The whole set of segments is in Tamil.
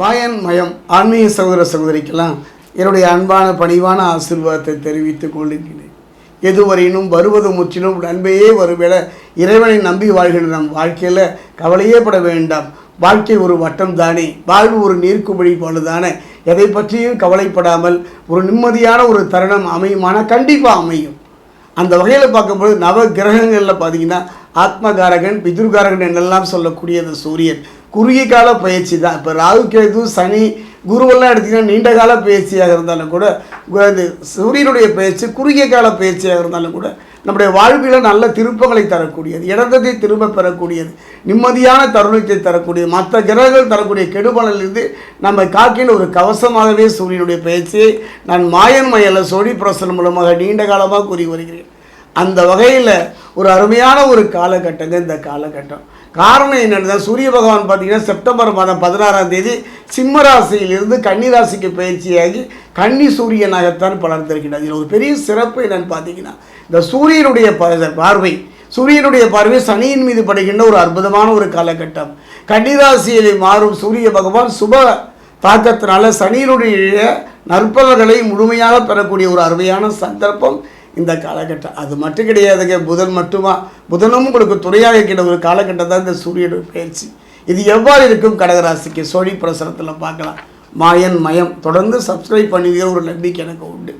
பாயன் மயம் ஆன்மீக சகோதர சகோதரிக்கெல்லாம் என்னுடைய அன்பான பணிவான ஆசிர்வாதத்தை தெரிவித்துக் கொள்கின்றேன். எதுவரையினும் வருவது முற்றிலும் நன்மையே ஒருவேளை இறைவனை நம்பி வாழ்கின்ற நம் வாழ்க்கையில் கவலையே பட வேண்டாம். வாழ்க்கை ஒரு வட்டம் தானே. வாழ்வு ஒரு நீர்க்குமிழி போலதானே. எதை பற்றியும் கவலைப்படாமல் ஒரு நிம்மதியான ஒரு தருணம் அமையுமானால் கண்டிப்பாக அமையும். அந்த வகையில் பார்க்கும்போது நவ கிரகங்களில் பார்த்தீங்கன்னா ஆத்மகாரகன் பிதுர்காரகன் என்றெல்லாம் சொல்லக்கூடிய அந்த சூரியன். குறுகிய கால பயிற்சி தான். இப்போ ராகு கேது சனி குருவெல்லாம் எடுத்திங்கன்னா நீண்ட கால பயிற்சியாக இருந்தாலும் கூட இந்த சூரியனுடைய பயிற்சி குறுகிய கால பயிற்சியாக இருந்தாலும் கூட நம்முடைய வாழ்வில் நல்ல திருப்பங்களை தரக்கூடியது இடத்தை திரும்ப பெறக்கூடியது நிம்மதியான தருணத்தை தரக்கூடியது மற்ற கிரகங்கள் தரக்கூடிய கெடுபலிலிருந்து நம்ம காக்கின்ற ஒரு கவசமாகவே சூரியனுடைய பயிற்சியை நான் மாயன் மயல சோழி பிரசனம் மூலமாக நீண்ட காலமாக கூறி வருகிறேன். அந்த வகையில் ஒரு அருமையான ஒரு காலகட்டங்க இந்த காலகட்டம். காரணம் என்னென்னா சூரிய பகவான் பார்த்தீங்கன்னா செப்டம்பர் மாதம் பதினாறாம் தேதி சிம்ம ராசியிலிருந்து கன்னி ராசிக்கு பயிற்சியாகி கன்னி சூரியனாகத்தான் பலர்ந்திருக்கிறார் இதில் ஒரு பெரிய சிறப்பு என்னென்னு பார்த்தீங்கன்னா இந்த சூரியனுடைய ப- பார்வை சூரியனுடைய பார்வை சனியின் மீது படுகின்ற ஒரு அற்புதமான ஒரு காலகட்டம். கன்னிராசியில் மாறும் சூரிய பகவான் சுப தாக்கத்தினால சனியினுடைய நற்பலன்களை முழுமையாக பெறக்கூடிய ஒரு அருமையான சந்தர்ப்பம் இந்த காலகட்டம் அது மட்டும் கிடையாதுங்க. புதன் மட்டுமா? புதனும் உங்களுக்கு துணையாக இருக்கிற ஒரு காலகட்டம் தான் இந்த சூரியனுடைய பயிற்சி. இது எவ்வாறு இருக்கும் கடகராசிக்கு? சோழி பிரசனத்தில் பார்க்கலாம். மாயன் மயம். தொடர்ந்து சப்ஸ்கிரைப் பண்ணுவீங்க ஒரு நம்பிக்கை எனக்கு உண்டு.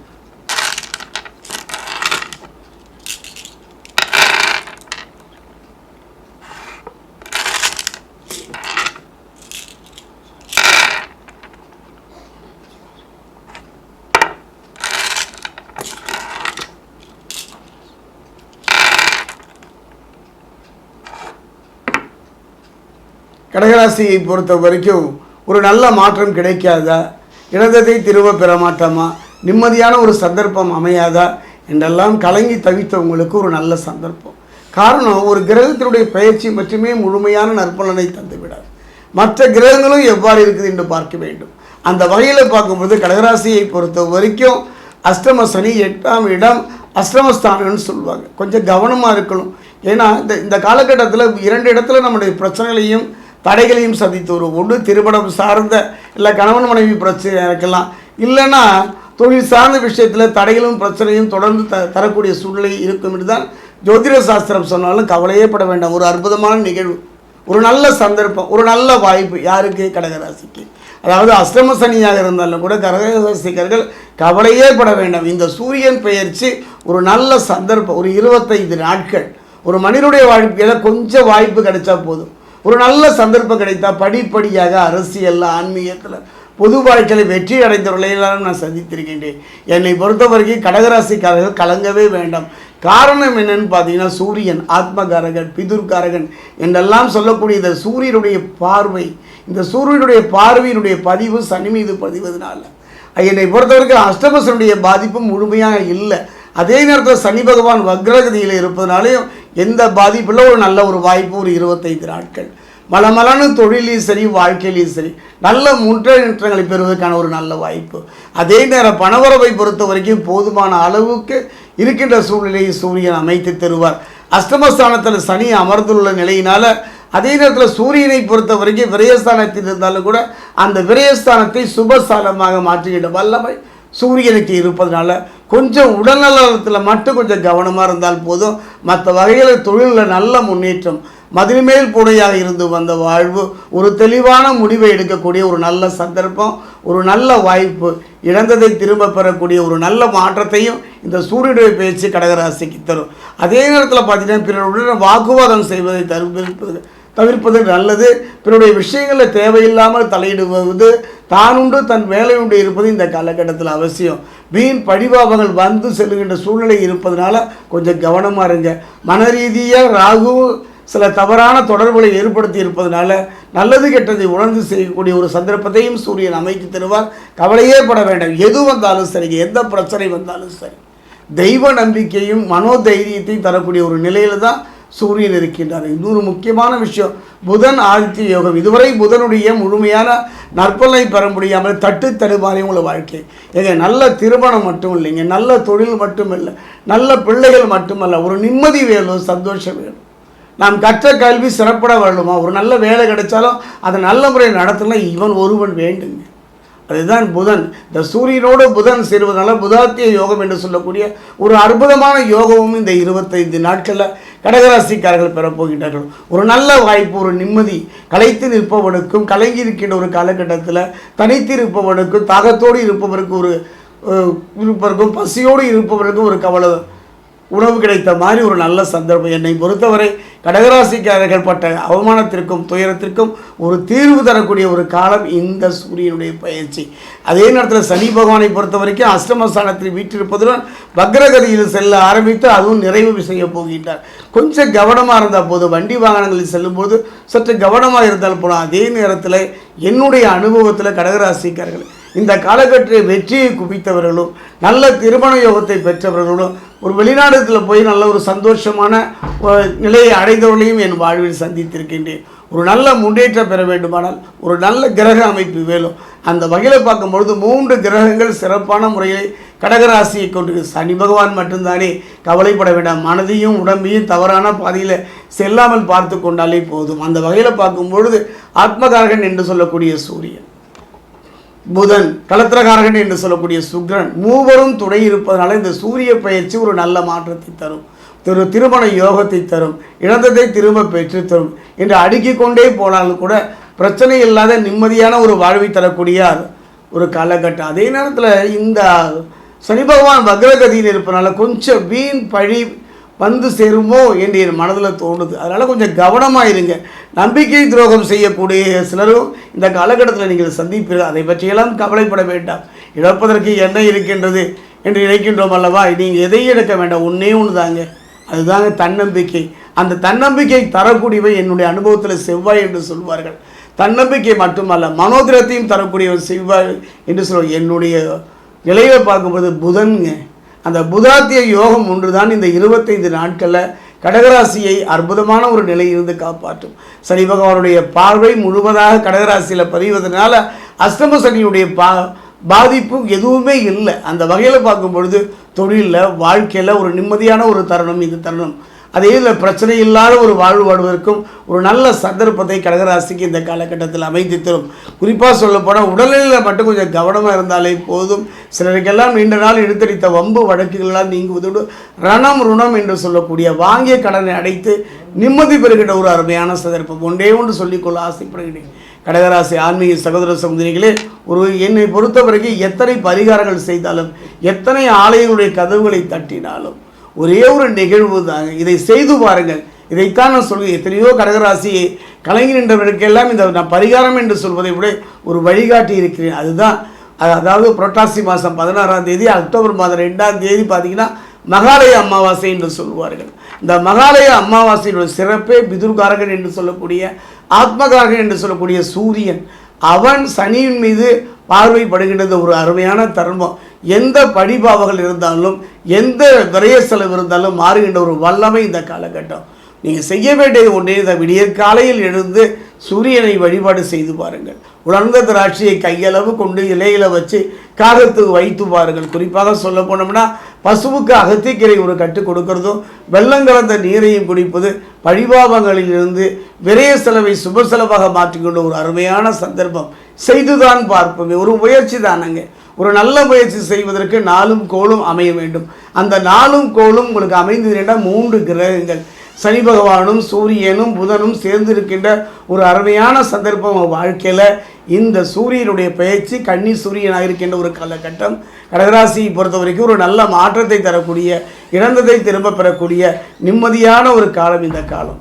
கடகராசியை பொறுத்த வரைக்கும் ஒரு நல்ல மாற்றம் கிடைக்காதா? இழந்ததை திரும்ப பெற மாட்டோமா நிம்மதியான ஒரு சந்தர்ப்பம் அமையாதா? என்றெல்லாம் கலங்கி தவித்தவங்களுக்கு ஒரு நல்ல சந்தர்ப்பம். காரணம் ஒரு கிரகத்தினுடைய பயிற்சி மட்டுமே முழுமையான நற்பலனை தந்துவிடாது. மற்ற கிரகங்களும் எவ்வாறு இருக்குது என்று பார்க்க வேண்டும். அந்த வகையில் பார்க்கும்போது கடகராசியை பொறுத்த வரைக்கும் அஷ்டம சனி எட்டாம் இடம் அஷ்டமஸ்தானம்னு சொல்லுவாங்க. கொஞ்சம் கவனமாக இருக்கணும். ஏன்னா இந்த இந்த காலகட்டத்தில் இரண்டு இடத்துல நம்முடைய பிரச்சனைகளையும் தடைகளையும் சந்தித்து ஒரு ஒன்று திருமணம் சார்ந்த இல்லை கணவன் மனைவி பிரச்சனை இருக்கலாம் இல்லைன்னா தொழில் சார்ந்த விஷயத்தில் தடைகளும் பிரச்சனையும் தொடர்ந்து த தரக்கூடிய சூழ்நிலை இருக்கும் என்று தான் ஜோதிட சாஸ்திரம் சொன்னாலும் கவலையே பட வேண்டாம். ஒரு அற்புதமான நிகழ்வு. ஒரு நல்ல சந்தர்ப்பம். ஒரு நல்ல வாய்ப்பு யாருக்கு? கடகராசிக்கு. அதாவது அஷ்டம சனியாக இருந்தாலும் கூட கடகராசிக்கர்கள் கவலையே பட வேண்டாம். இந்த சூரியன் பெயர்ச்சி ஒரு நல்ல சந்தர்ப்பம். ஒரு இருபத்தைந்து நாட்கள். ஒரு மனிதனுடைய வாழ்க்கையில் கொஞ்சம் வாய்ப்பு கிடைச்சா போதும். ஒரு நல்ல சந்தர்ப்பம் கிடைத்தா படிப்படியாக அரசியல்ல ஆன்மீகத்தில் பொது வாழ்க்கையில் வெற்றி அடைந்தவர்களையெல்லாம் நான் சந்தித்திருக்கின்றேன். என்னை பொறுத்தவரைக்கும் கடகராசிக்காரர்கள் கலங்கவே வேண்டாம். காரணம் என்னன்னு பார்த்தீங்கன்னா சூரியன் ஆத்மகாரகன் பிதுர்காரகன் என்றெல்லாம் சொல்லக்கூடிய இந்த சூரியனுடைய பார்வை இந்த சூரியனுடைய பார்வையினுடைய பதிவு சனி மீது பதிவதனால. என்னை பொறுத்தவரைக்கும் அஷ்டமசனுடைய பாதிப்பும் முழுமையாக இல்லை. அதே நேரத்தில் சனி பகவான் வக்ரகதியில் இருப்பதனாலையும் எந்த பாதிப்பில் ஒரு நல்ல ஒரு வாய்ப்பு ஒரு இருபத்தைந்து நாட்கள். மலமலான தொழிலையும் சரி வாழ்க்கையிலையும் சரி நல்ல முன்னேற்றங்களை பெறுவதற்கான ஒரு நல்ல வாய்ப்பு. அதே நேரம் பணவரவை பொறுத்த வரைக்கும் போதுமான அளவுக்கு இருக்கின்ற சூழ்நிலையை சூரியன் அமைத்து தருவார். அஷ்டமஸ்தானத்தில் சனி அமர்ந்துள்ள நிலையினால் அதே நேரத்தில் சூரியனை பொறுத்த வரைக்கும் விரயஸ்தானத்தில் இருந்தாலும் கூட அந்த விரயஸ்தானத்தை சுபஸ்தானமாக மாற்றுகின்ற வல்லமை சூரியனுக்கு இருப்பதனால கொஞ்சம் உடல்நலத்தில் மட்டும் கொஞ்சம் கவனமாக இருந்தால் போதும். மற்ற வகையில் தொழிலில் நல்ல முன்னேற்றம் மதில்மேல் புடையாக இருந்து வந்த வாழ்வு ஒரு தெளிவான முடிவை எடுக்கக்கூடிய ஒரு நல்ல சந்தர்ப்பம் ஒரு நல்ல வாய்ப்பு இழந்ததை திரும்ப பெறக்கூடிய ஒரு நல்ல மாற்றத்தையும் இந்த சூரியனுடைய பேச்சு கடகராசிக்கு தரும். அதே நேரத்தில் பார்த்தீங்கன்னா பிறருடன் வாக்குவாதம் செய்வதை தரும் தவிர்ப்பது நல்லது. பிறருடைய விஷயங்களில் தேவையில்லாமல் தலையிடுவது தானுண்டு தன் வேலை உண்டு இருப்பது இந்த காலகட்டத்தில் அவசியம். வீண் பழிபாவங்கள் வந்து செல்லுகின்ற சூழ்நிலை இருப்பதனால கொஞ்சம் கவனமாக இருங்க. மன ரீதியாக ராகு சில தவறான தொடர்புகளை ஏற்படுத்தி இருப்பதனால நல்லது கெட்டதை உணர்ந்து செய்யக்கூடிய ஒரு சந்தர்ப்பத்தையும் சூரியன் அமைத்து தருவார். கவலையே பட வேண்டாம். எது வந்தாலும் சரி எந்த பிரச்சனை வந்தாலும் சரி. தெய்வ நம்பிக்கையும் மனோதைரியத்தையும் தரக்கூடிய ஒரு நிலையில் தான் சூரியன் இருக்கின்றார். இன்னொரு முக்கியமான விஷயம். புதன் ஆதித்ய யோகம். இதுவரை புதனுடைய முழுமையான நற்பலனை பெற முடியாமல் தட்டு தடுமாறி உங்களை வாழ்க்கை. ஏங்க நல்ல திருமணம் மட்டும் இல்லைங்க. நல்ல தொழில் மட்டும் இல்லை நல்ல பிள்ளைகள் மட்டுமல்ல. ஒரு நிம்மதி வேணும் சந்தோஷம் வேணும். நாம் கற்ற கல்வி சிறப்பட வேண்டுமா? ஒரு நல்ல வேலை கிடைச்சாலும் அதை நல்ல முறையில் நடத்தினா இவன் ஒருவன் வேண்டுங்க. அதுதான் புதன். இந்த சூரியனோடு புதன் சேருவதனால புதாத்திய யோகம் என்று சொல்லக்கூடிய ஒரு அற்புதமான யோகமும் இந்த இருபத்தைந்து நாட்களில் கடகராசிக்காரர்கள் பெறப்போகின்றார்கள். ஒரு நல்ல வாய்ப்பு ஒரு நிம்மதி. களைத்து நிற்பவனுக்கும் கலங்கி இருக்கின்ற ஒரு காலகட்டத்தில் தனித்து இருப்பவனுக்கும் தாகத்தோடு இருப்பவருக்கு ஒரு இருப்பவருக்கும் பசியோடு இருப்பவருக்கும் ஒரு கவலை உணவு கிடைத்த மாதிரி ஒரு நல்ல சந்தர்ப்பம். என்னை பொறுத்தவரை கடகராசிக்காரர்கள் பட்ட அவமானத்திற்கும் துயரத்திற்கும் ஒரு தீர்வு தரக்கூடிய ஒரு காலம் இந்த சூரியனுடைய பயிற்சி. அதே நேரத்தில் சனி பகவானை பொறுத்த வரைக்கும் அஷ்டமஸ்தானத்தில் வீற்றிருப்பதுடன் வக்ரகதியில் செல்ல ஆரம்பித்து அதுவும் நிறைவு செய்ய போகின்றார். கொஞ்சம் கவனமாக இருந்தால் போதும். வண்டி வாகனங்களில் செல்லும்போது சற்று கவனமாக இருந்தால் போதும். அதே நேரத்தில் என்னுடைய அனுபவத்தில் கடகராசிக்காரர்கள் இந்த காலகட்டத்தில் வெற்றியை குவித்தவர்களும் நல்ல திருமண யோகத்தை பெற்றவர்களும் ஒரு வெளிநாடுகளில் போய் நல்ல ஒரு சந்தோஷமான நிலையை அடைந்தவர்களையும் என் வாழ்வில் சந்தித்திருக்கின்றேன். ஒரு நல்ல முன்னேற்றம் பெற வேண்டுமானால் ஒரு நல்ல கிரக அமைப்பு வேணும். அந்த வகையில் பார்க்கும்பொழுது மூன்று கிரகங்கள் சிறப்பான முறையில் கடகராசியை கொண்டு சனி பகவான் மட்டும்தானே கவலைப்பட வேண்டாம். மனதையும் உடம்பையும் தவறான பாதையில் செல்லாமல் பார்த்து கொண்டாலே போதும். அந்த வகையில் பார்க்கும்பொழுது ஆத்மகாரகன் என்று சொல்லக்கூடிய சூரியன். புதன் கலத்திரகாரகன் என்று சொல்லக்கூடிய சுக்ரன் மூவரும் துணை இருப்பதனால இந்த சூரிய பயிற்சி ஒரு நல்ல மாற்றத்தை தரும். திரு திருமண யோகத்தை தரும். இழந்ததை திரும்ப பெற்று தரும். என்று அடுக்கிக் கொண்டே போனாலும் கூட பிரச்சனை இல்லாத நிம்மதியான ஒரு வாழ்வை தரக்கூடிய ஒரு காலகட்டம். அதே நேரத்தில் இந்த சனி பகவான் வக்ரகதியில் இருப்பதனால கொஞ்சம் வீண் பழி வந்து சேருமோ என்று என் மனதில் தோணுது. அதனால் கொஞ்சம் கவனமாக இருங்க. நம்பிக்கை துரோகம் செய்யக்கூடிய சிலரும் இந்த காலகட்டத்தில் நீங்கள் சந்திப்பீர்கள். அதை பற்றியெல்லாம் கவலைப்பட வேண்டாம். இழப்பதற்கு என்ன இருக்கின்றது என்று நினைக்கின்றோம் அல்லவா? நீங்கள் எதை இழக்க வேண்டாம்? ஒன்றே ஒன்று தாங்க. அதுதாங்க தன்னம்பிக்கை. அந்த தன்னம்பிக்கை தரக்கூடியவை என்னுடைய அனுபவத்தில் செவ்வாய் என்று சொல்வார்கள். தன்னம்பிக்கை மட்டுமல்ல மனோதிரத்தையும் தரக்கூடியவர் செவ்வாய் என்று சொல்வார். என்னுடைய நிலையை பார்க்கும்போது புதன்ங்க. அந்த புதாத்திய யோகம் ஒன்று தான் இந்த இருபத்தைந்து நாட்களில் கடகராசியை அற்புதமான ஒரு நிலையிலிருந்து காப்பாற்றும். சனி பகவானுடைய பார்வை முழுவதாக கடகராசியில் பதிவதனால அஷ்டம சனியுடைய பா பாதிப்பு எதுவுமே இல்லை. அந்த வகையில் பார்க்கும் பொழுது தொழிலில் வாழ்க்கையில் ஒரு நிம்மதியான ஒரு தருணம் இது தருணம். அதே இதில் பிரச்சனை இல்லாத ஒரு வாழ்வு வாழ்வதற்கும் ஒரு நல்ல சந்தர்ப்பத்தை கடகராசிக்கு இந்த காலகட்டத்தில் அமைத்து தரும். குறிப்பாக சொல்லப்போனால் உடல்நிலையில் மட்டும் கொஞ்சம் கவனமாக இருந்தாலே போதும். சிலருக்கெல்லாம் நீண்ட நாள் இழுத்தடித்த வம்பு வழக்குகளெல்லாம் நீங்குவதோடு ரணம் ருணம் என்று சொல்லக்கூடிய வாங்கிய கடனை அடைத்து நிம்மதி பெறுகின்ற ஒரு அருமையான சந்தர்ப்பம். ஒன்றே ஒன்று சொல்லிக்கொள்ள ஆசைப்படுகிறேன். கடகராசி ஆன்மீக சகோதர சகோதரிகளே ஒரு என்னை பொறுத்தவரைக்கும் எத்தனை பரிகாரங்கள் செய்தாலும் எத்தனை ஆலயங்களுடைய கதவுகளை தட்டினாலும் ஒரே ஒரு நிகழ்வு தாங்க. இதை செய்து பாருங்கள். இதைத்தான் நான் சொல்கிறேன் எத்தனையோ கடகராசி கலைஞர் இந்த நான் பரிகாரம் என்று சொல்வதை விட ஒரு வழிகாட்டி இருக்கிறேன். அதுதான் அது- அதாவது புரட்டாசி மாதம் பதினாறாம் தேதி அக்டோபர் மாதம் ரெண்டாம் தேதி பார்த்தீங்கன்னா மகாலய அமாவாசை என்று சொல்வார்கள் இந்த மகாலய அமாவாசையினுடைய சிறப்பே பிதுர்காரகன் என்று சொல்லக்கூடிய ஆத்மகாரகன் என்று சொல்லக்கூடிய சூரியன். அவன் சனியின் மீது பார்வைப்படுகின்றது ஒரு அருமையான தர்மம் எந்த படிபாவங்கள் இருந்தாலும் எந்த விரைய செலவு இருந்தாலும் மாறுகின்ற ஒரு வல்லமை இந்த காலகட்டம். நீங்கள் செய்ய வேண்டியது ஒன்றே இந்த விடிய காலையில் எழுந்து சூரியனை வழிபாடு செய்து பாருங்கள். உலர்ந்த திராட்சையை கையளவு கொண்டு இலையில வச்சு காகத்துக்கு வைத்து பாருங்கள். குறிப்பாக சொல்ல போனோம்னா பசுவுக்கு அகத்திக்கீரை ஒரு கட்டு கொடுக்கறதும் வெள்ளம் கலந்த நீரையும் குடிப்பது பழிபாவங்களிலிருந்து விரைய செலவை சுப செலவாக மாற்றிக்கொண்ட ஒரு அருமையான சந்தர்ப்பம். செய்துதான் பார்ப்போமே ஒரு முயற்சி தானங்க. ஒரு நல்ல முயற்சி செய்வதற்கு நாளும் கோளும் அமைய வேண்டும். அந்த நாளும் கோளும் உங்களுக்கு அமைந்ததுன்னா மூன்று கிரகங்கள். சனி பகவானும் சூரியனும் புதனும் சேர்ந்திருக்கின்ற ஒரு அருமையான சந்தர்ப்பம் வாழ்க்கையில். இந்த சூரியனுடைய பயிற்சி கன்னி சூரியனாக இருக்கின்ற ஒரு காலகட்டம். கடகராசியை பொறுத்த வரைக்கும் ஒரு நல்ல மாற்றத்தை தரக்கூடிய இழந்ததை திரும்ப பெறக்கூடிய நிம்மதியான ஒரு காலம் இந்த காலம்.